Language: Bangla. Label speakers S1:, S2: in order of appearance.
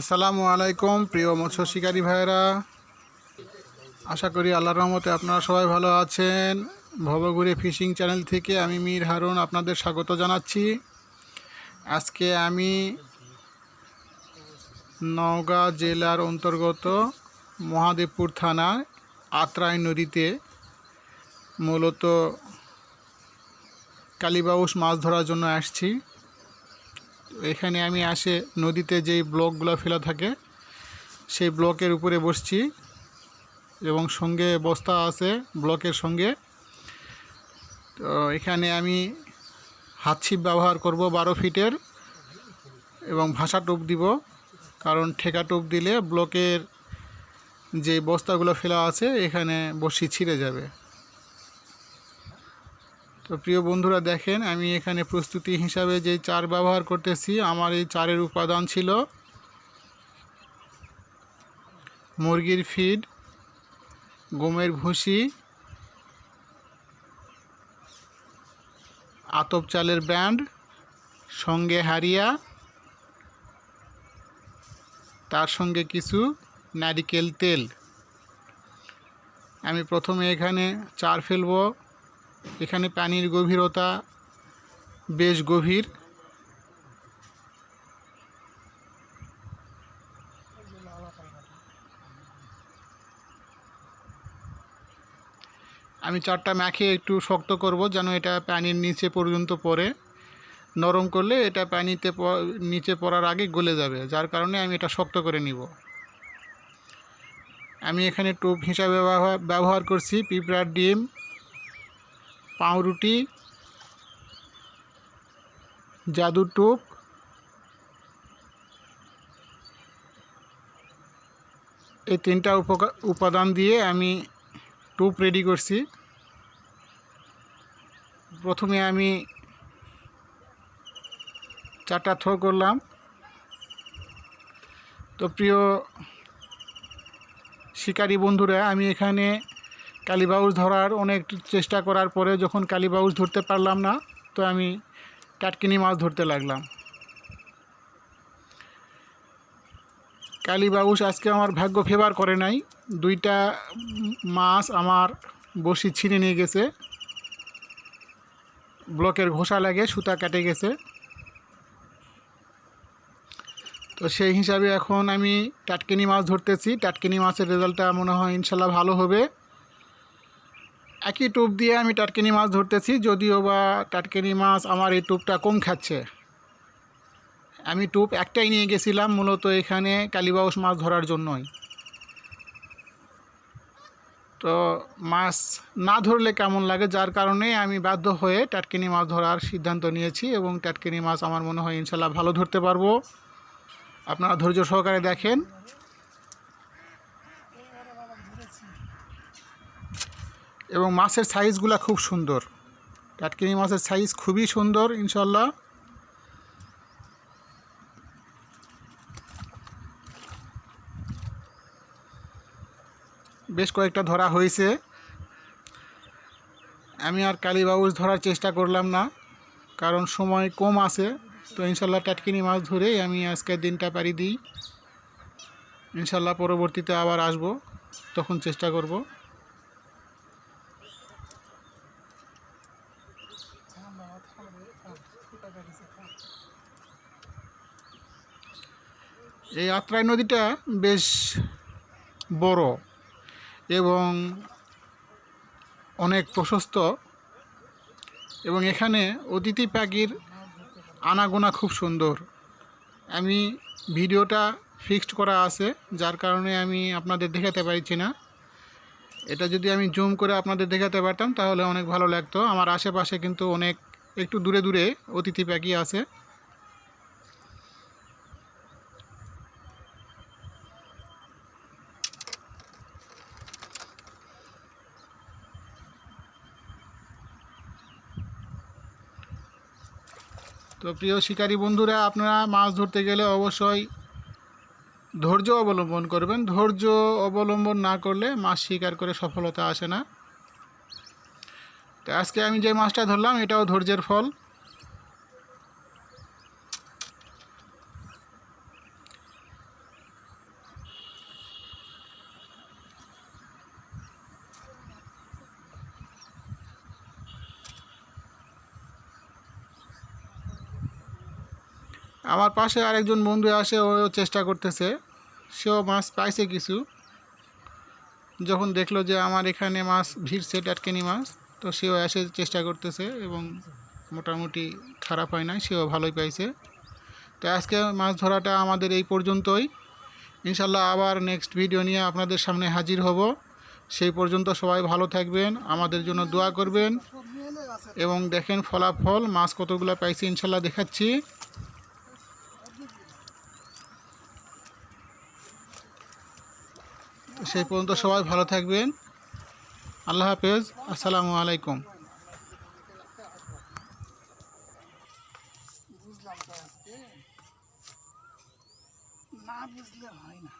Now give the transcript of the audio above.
S1: আসসালামু আলাইকুম, প্রিয় মৎস্য শিকারী ভাইয়েরা। আশা করি আল্লাহর রহমতে আপনারা সবাই ভালো আছেন। ভবঘুরে ফিশিং চ্যানেল থেকে আমি মীর হারুন আপনাদের স্বাগত জানাচ্ছি। আজকে আমি নওগাঁ জেলার অন্তর্গত মহাদেবপুর থানার আত্রাই নদীতে মূলত কালীবাউস মাছ ধরার জন্য আসছি। এখানে আমি আসে নদীতে যেই ব্লকগুলো ফেলা থাকে, সেই ব্লকের উপরে বসছি এবং সঙ্গে বস্তা আছে ব্লকের সঙ্গে। তো এখানে আমি হাত ছিপ ব্যবহার করব বারো ফিটের এবং ভাষা টোপ দিব, কারণ ঠেকা টোপ দিলে ব্লকের যে বস্তাগুলো ফেলা আছে, এখানে বসি ছিঁড়ে যাবে। তো প্রিয় বন্ধুরা দেখেন, আমি এখানে প্রস্তুতি হিসাবে যে চার ব্যবহার করতেছি, আমার এই চারের উপাদান ছিল মুরগির ফিড গমের ভুসি, আতপ চালের ব্যান্ড, সঙ্গে হারিয়া তার সঙ্গে কিছু নারিকেল তেল। আমি প্রথমে এখানে চার ফেলব। এখানে পানির গভীরতা বেশ গভীর। আমি চারটা মাখে একটু শক্ত করব যেন এটা পানির নিচে পর্যন্ত পড়ে। নরম করলে এটা পানিতে নিচে পড়ার আগে গলে যাবে, যার কারণে আমি এটা শক্ত করে নিব। আমি এখানে টোপ হিসাবে ব্যবহার করছি পিঁপড়ার ডিম। পাউরুটি জাদুর টোপ, এই তিনটা উপাদান দিয়ে আমি টোপ রেডি করছি। প্রথমে আমি চারটা থ্রো করলাম। তো প্রিয় শিকারী বন্ধুরা, আমি এখানে কালীবাউস ধরার অনেক চেষ্টা করার পরে যখন কালীবাউস ধরতে পারলাম না, তো আমি টাটকিনি মাছ ধরতে লাগলাম। কালীবাউস আজকে আমার ভাগ্য ফেভার করে নাই। দুইটা মাছ আমার বসি ছিঁড়ে নিয়ে গেছে। ব্লকের ঘোষা লাগে, সুতা কেটে গেছে। তো সেই হিসাবে এখন আমি টাটকিনি মাছ ধরতেছি। টাটকিনি মাছের রেজাল্টটা মনে হয় ইনশাল্লাহ ভালো হবে। একই টোপ দিয়ে আমি টাটকিনি মাছ ধরতেছি, যদিও বা টাটকিনি মাছ আমার এই টোপটা কম খাচ্ছে। আমি টোপ একটাই নিয়ে গেছিলাম, মূলত এখানে কালীবাউস মাছ ধরার জন্যই। তো মাছ না ধরলে কেমন লাগে? যার কারণে আমি বাধ্য হয়ে টাটকিনি মাছ ধরার সিদ্ধান্ত নিয়েছি এবং টাটকিনি মাছ আমার মনে হয় ইনশাল্লাহ ভালো ধরতে পারব। আপনারা ধৈর্য সহকারে দেখেন। এবং মাছের সাইজগুলো খুব সুন্দর। টাটকিনি মাছের সাইজ খুবই সুন্দর ইনশাল্লাহ বেশ কয়েকটা ধরা হয়েছে। আমি আর কালীবাউস ধরার চেষ্টা করলাম না, কারণ সময় কম আছে। তো ইনশাল্লাহ টাটকিনি মাছ ধরেই আমি আজকের দিনটা পাড়ি দিই। ইনশাল্লাহ পরবর্তীতে আবার আসব, তখন চেষ্টা করব। এই আত্রাই নদীটা বেশ বড় এবং অনেক প্রশস্ত এবং এখানে অতিথি পাখির আনাগোনা খুব সুন্দর। আমি ভিডিওটা ফিক্সড করা আছে, যার কারণে আমি আপনাদের দেখাতে পারছি না। এটা যদি আমি জুম করে আপনাদের দেখাতে পারতাম, তাহলে অনেক ভালো লাগতো। আমার আশেপাশে কিন্তু অনেক, একটু দূরে দূরে অতিথি পাখি আছে। তো প্রিয় শিকারী বন্ধুরা, আপনারা মাছ ধরতে গেলে অবশ্যই ধৈর্য অবলম্বন করবেন। ধৈর্য অবলম্বন না করলে মাছ শিকার করে সফলতা আসে না। তো আজকে আমি যে মাছটা ধরলাম, এটাও ধৈর্যের ফল। আমার পাশে আরেকজন বন্ধু আসে, ও চেষ্টা করতেছে। সেও মাছ পাইছে কিছু। যখন দেখল যে আমার এখানে মাছ ভিড়ছে টাটকেনি মাছ, তো সেও এসে চেষ্টা করতেছে এবং মোটামুটি খারাপ হয় নাই, সেও ভালোই পাইছে। তো আজকে মাছ ধরাটা আমাদের এই পর্যন্তই। ইনশাল্লাহ আবার নেক্সট ভিডিও নিয়ে আপনাদের সামনে হাজির হব। সেই পর্যন্ত সবাই ভালো থাকবেন, আমাদের জন্য দোয়া করবেন এবং দেখেন ফলাফল, মাছ কতগুলো পাইছি ইনশাল্লাহ দেখাচ্ছি। তো সেই পর্যন্ত সবাই ভালো থাকবেন। আল্লাহ হাফেজ। আসসালামু আলাইকুম।
S2: বুঝলাম তো আজকে না বুঝলে হয় না।